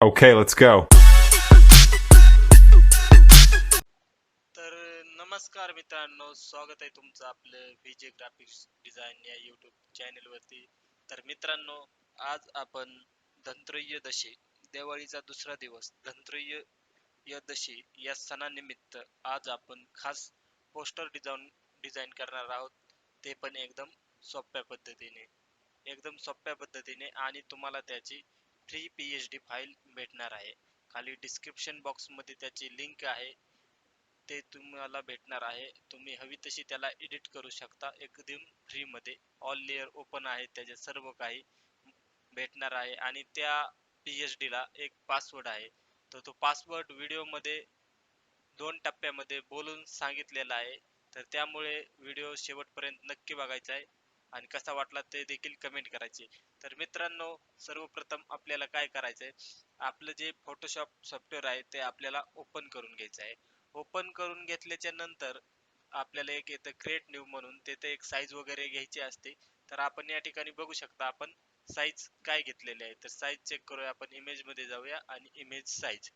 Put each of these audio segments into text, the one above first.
Okay, let's go. तर नमस्कार मित्रांनो स्वागत आहे तुमचं आपलं विजय ग्राफिक्स डिझाईन या यूट्यूब चॅनेलवरती तर मित्रांनो आज आपण धनत्रयोदशी दिवाळीचा दुसरा दिवस धनत्रयोदशी या सणानिमित्त आज आपण खास पोस्टर डिझाईन डिझाईन करणार आहोत ते पण एकदम सोप्या पद्धतीने एकदम सोप्या पद्धतीने आणि तुम्हाला त्याची free P H D file भेटणार आहे. खाली डिस्क्रिप्शन बॉक्समध्ये त्याची लिंक आहे. ते तुम्हाला भेटणार आहे. तुम्ही हवी तशी त्याला एडिट करू शकता. एकदम फ्रीमध्ये ऑल लेअर ओपन आहे. त्याचे सर्व काही भेटणार आहे. आणि त्या पीएच डीला एक पासवर्ड आहे. तर तो पासवर्ड व्हिडिओमध्ये दोन टप्प्यामध्ये बोलून सांगितलेला आहे. तर त्यामुळे व्हिडिओ शेवटपर्यंत नक्की बघायचा आहे. आणि कसा वाटला ते देखील कमेंट करायचे. तर मित्रांनो सर्वप्रथम आपल्याला काय करायचंय? आपलं जे फोटोशॉप सॉफ्टवेअर आहे ते आपल्याला ओपन करून घ्यायचं आहे. ओपन करून घेतल्याच्या नंतर आपल्याला एक येतं क्रिएट न्यू म्हणून. तेथे एक साईज वगैरे घ्यायची असते. तर आपण या ठिकाणी बघू शकता आपण साईज काय घेतलेले आहे. तर साईज चेक करूया आपण इमेजमध्ये जाऊया आणि इमेज साईज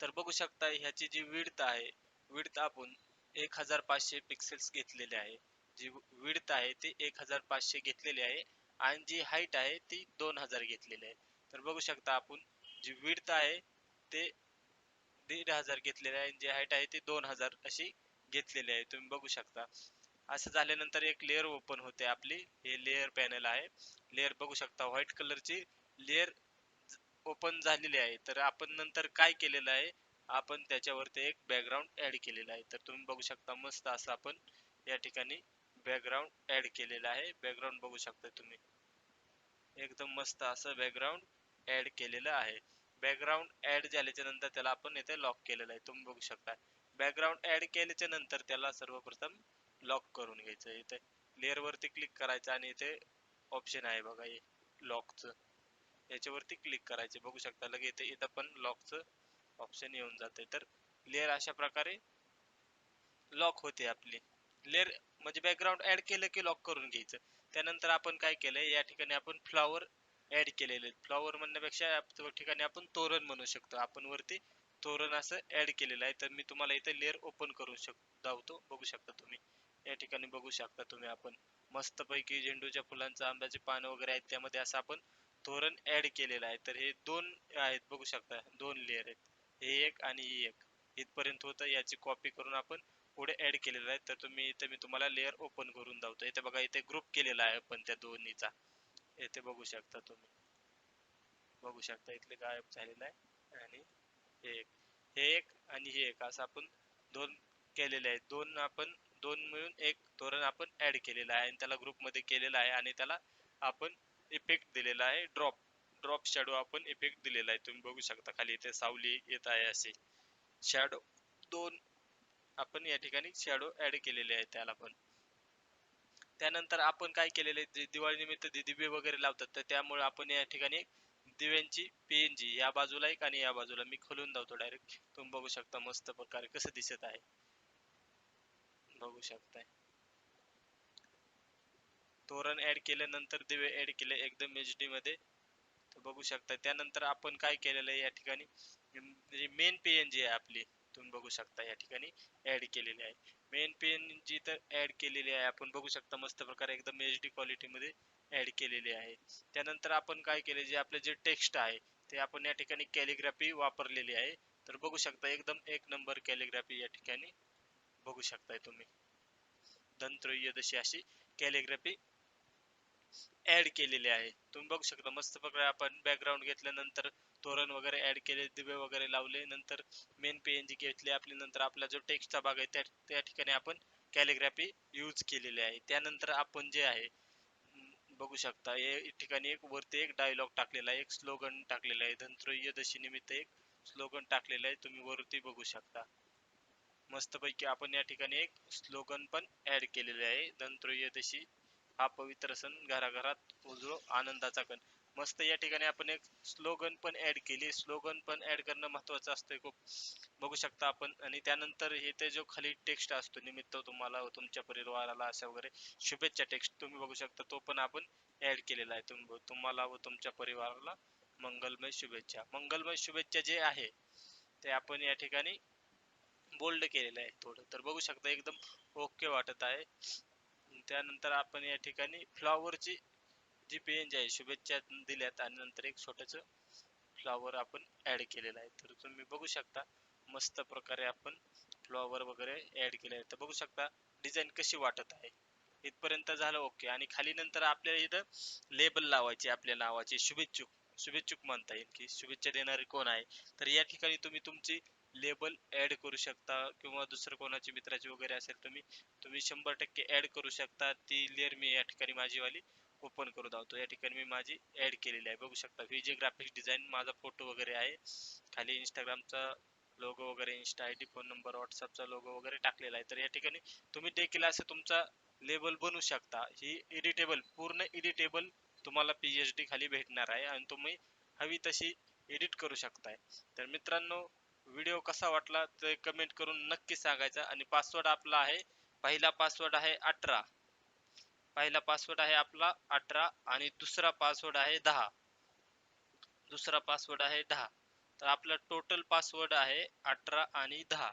तर बघू शकता ह्याची जी विडत आहे विडत आपण एक हजार पाचशे पिक्सेल्स घेतलेले आहे. जी विड्थ आहे ती एक हजार पाचशे घेतलेली आहे. आणि जी हाईट आहे ती दोन हजार घेतलेली आहे. तर बघू शकता आपण जी विड्थ आहे ते दीड हजार घेतलेले आहे. आणि जी हाईट आहे ती दोन हजार अशी घेतलेली आहे. तुम्ही बघू शकता. असं झाल्यानंतर एक लेअर ओपन होते आपली. हे लेअर पॅनल आहे. लेअर बघू शकता व्हाईट कलरची लेअर ओपन झालेली आहे. तर आपण नंतर काय केलेलं आहे? आपण त्याच्यावरती एक बॅकग्राऊंड ऍड केलेला आहे. तर तुम्ही बघू शकता मस्त असं आपण या ठिकाणी बॅकग्राऊंड ऍड केलेलं आहे. बॅकग्राऊंड बघू शकता तुम्ही. एकदम मस्त असं बॅकग्राऊंड ऍड केलेलं आहे. बॅकग्राऊंड ऍड झाल्याच्यानंतर त्याला आपण इथे लॉक केलेलं आहे. तुम्ही बघू शकता. बॅकग्राऊंड ऍड केल्याच्यानंतर त्याला सर्वप्रथम लॉक करून घ्यायचं आहे. इथे लेअरवरती क्लिक करायचं आणि इथे ऑप्शन आहे बघा हे लॉकचं याच्यावरती क्लिक करायचे. बघू शकता लगे इथे इथं पण लॉकचं ऑप्शन येऊन जाते तर लेअर अशा प्रकारे लॉक होते आपली. लेअर म्हणजे बॅकग्राऊंड ऍड केलं की लॉक करून घ्यायचं. त्यानंतर आपण काय केलंय या ठिकाणी आपण फ्लॉवर ऍड केलेले फ्लॉवर म्हणण्यापेक्षा ठिकाणी आपण तोरण म्हणू शकतो. आपण वरती तोरण असं ऍड केलेलं आहे. तर मी तुम्हाला इथे लेअर ओपन करू शक दावतो. बघू शकता तुम्ही. या ठिकाणी बघू शकता तुम्ही आपण. मस्तपैकी झेंडूच्या फुलांचं आंब्याचे पान वगैरे आहेत. त्यामध्ये असं आपण तोरण ऍड केलेलं आहे. तर हे दोन आहेत. बघू शकता. दोन लेअर आहेत. हे एक आणि ही एक. इथपर्यंत होतं. याची कॉपी करून आपण पुढे ऍड केलेलं आहे तर तुम्ही इथे मी तुम्हाला लेअर ओपन करून दावतो इथे बघा इथे ग्रुप केलेला आहे आपण त्या दोन्हीचा. इथे बघू शकता तुम्ही. बघू शकता इथले गायब झालेलं आहे. आणि हे एक. हे एक आणि हे एक. असं आपण दोन केलेले आहेत. दोन आपण दोन मिळून एक तोरण आपण ऍड केलेलं आहे. आणि त्याला ग्रुपमध्ये केलेला आहे. आणि त्याला आपण इफेक्ट दिलेला आहे. ड्रॉप ड्रॉप शॅडो आपण इफेक्ट दिलेला आहे. तुम्ही बघू शकता खाली इथे सावली येत आहे असे शॅडो दोन आपण या ठिकाणी शॅडो ऍड केलेले आहे त्याला पण. त्यानंतर आपण काय केलेले दिवाळी निमित्त दिवे वगैरे लावतात तर त्यामुळे आपण या ठिकाणी दिव्यांची पीएनजी या बाजूला एक आणि या बाजूला मी खोलून धावतो डायरेक्ट तुम्ही बघू शकता मस्त प्रकारे कसं दिसत आहे. बघू शकताय. तोरण ऍड केल्यानंतर दिवे ऍड केले एकदम एच डी मध्ये. बघू शकता त्यानंतर आपण काय केलेलं आहे या ठिकाणी? मेन पीएनजी आहे आपली. तुम्ही बघू शकता या ठिकाणी ऍड केलेली आहे. मेन पीएनजी तर ऍड केलेली आहे आपण बघू शकता मस्त प्रकारे एकदम एच डी क्वालिटीमध्ये ऍड केलेली आहे. त्यानंतर आपण काय केले जे आपले जे टेक्स्ट आहे ते आपण या ठिकाणी कॅलिग्राफी वापरलेली आहे. तर बघू शकता एकदम एक नंबर कॅलिग्राफी या ठिकाणी बघू शकताय तुम्ही. दंत्रयदशी अशी कॅलिग्राफी ऍड केलेले आहे. तुम्ही बघू शकता मस्त प्रकारे आपण बॅकग्राऊंड घेतल्यानंतर तोरण वगैरे ऍड केले दिवे वगैरे लावले नंतर मेन पीएनजी घेतली आपली नंतर आपला जो टेक्स्टचा भाग आहे त्या त्या ठिकाणी आपण कॅलिग्राफी यूज केलेली आहे. त्यानंतर आपण जे आहे बघू शकता या ठिकाणी एक वरती एक डायलॉग टाकलेला आहे एक स्लोगन टाकलेला आहे धनत्रयोदशी निमित्त एक स्लोगन टाकलेलं आहे तुम्ही वरती बघू शकता. मस्तपैकी आपण या ठिकाणी एक स्लोगन पण ऍड केलेले आहे धनत्रयोदशी हा पवित्र सण घराघरात उजळो आनंदाचा कण. मस्त या ठिकाणी आपण एक स्लोगन पण ऍड केली. स्लोगन पण ऍड करणं महत्वाचं असतंय खूप. बघू शकता आपण. आणि त्यानंतर इथे जो खाली टेक्स्ट असतो निमित्त तुम्हाला तुमच्या परिवाराला अशा वगैरे शुभेच्छा टेक्स्ट तुम्ही बघू शकता. तो पण आपण ऍड केलेला आहे. तुम्ही तुम्हाला व तुमच्या परिवाराला मंगलमय शुभेच्छा. मंगलमय शुभेच्छा जे आहे ते आपण या ठिकाणी बोल्ड केलेलं आहे थोडं. तर बघू शकता एकदम ओके वाटत आहे. त्यानंतर आपण या ठिकाणी फ्लॉवरची जी पेंज आहे शुभेच्छा दिल्यात आणि नंतर एक छोटंसं फ्लॉवर आपण ॲड केलेलं आहे. तर तुम्ही बघू शकता मस्त प्रकारे आपण फ्लॉवर वगैरे ॲड केले आहे तर बघू शकता डिझाईन कशी वाटत आहे. इथपर्यंत झालं ओके. आणि खाली नंतर आपल्याला इथं लेबल लावायचे आपल्या नावाचे शुभेच्छुक शुभेच्छुक म्हणता येईल की शुभेच्छा देणारे कोण आहे. तर या ठिकाणी तुम्ही तुमची लेबल ॲड करू शकता किंवा दुसरं कोणाची मित्राची वगैरे असेल तुम्ही तुम्ही शंभर टक्के ॲड करू शकता. ती लेअर मी या ठिकाणी माझीवाली ओपन करू दावतो या ठिकाणी मी माझी ॲड केलेली आहे. बघू शकता. व्हीजे ग्राफिक्स डिझाईन माझा फोटो वगैरे आहे. खाली इंस्टाग्रामचा लोगो वगैरे insta I D phone number व्हॉट्सअपचा logo वगैरे टाकलेला आहे. तर या ठिकाणी तुम्ही देखील असं तुमचा लेबल बनवू शकता. ही एडिटेबल पूर्ण एडिटेबल तुम्हाला पीएचडी खाली भेटणार आहे आणि तुम्ही हवी तशी एडिट करू शकताय. तर मित्रांनो व्हिडिओ कसा वाटला ते कमेंट करून नक्की सांगायचा. आणि पासवर्ड आपला आहे पहिला पासवर्ड आहे अठरा. पहिला पासवर्ड आहे आपला अठरा आणि दुसरा पासवर्ड आहे दहा. दुसरा पासवर्ड आहे दहा. तर आपला टोटल पासवर्ड आहे अठरा आणि दहा.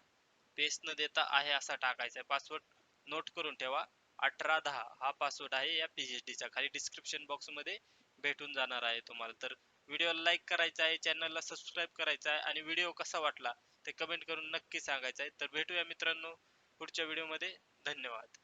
पेस न देता आहे असा टाकायचा आहे. पासवर्ड नोट करून ठेवा. अठरा दहा. हा पासवर्ड आहे या पीएचडी चा. खाली डिस्क्रिप्शन बॉक्समध्ये भेटून जाणार आहे तुम्हाला. तर व्हिडिओला लाईक करायचा आहे चॅनलला सबस्क्राईब करायचा आहे आणि व्हिडिओ कसा वाटला ते कमेंट करून नक्की सांगायचं आहे. तर भेटूया मित्रांनो पुढच्या व्हिडिओमध्ये. धन्यवाद.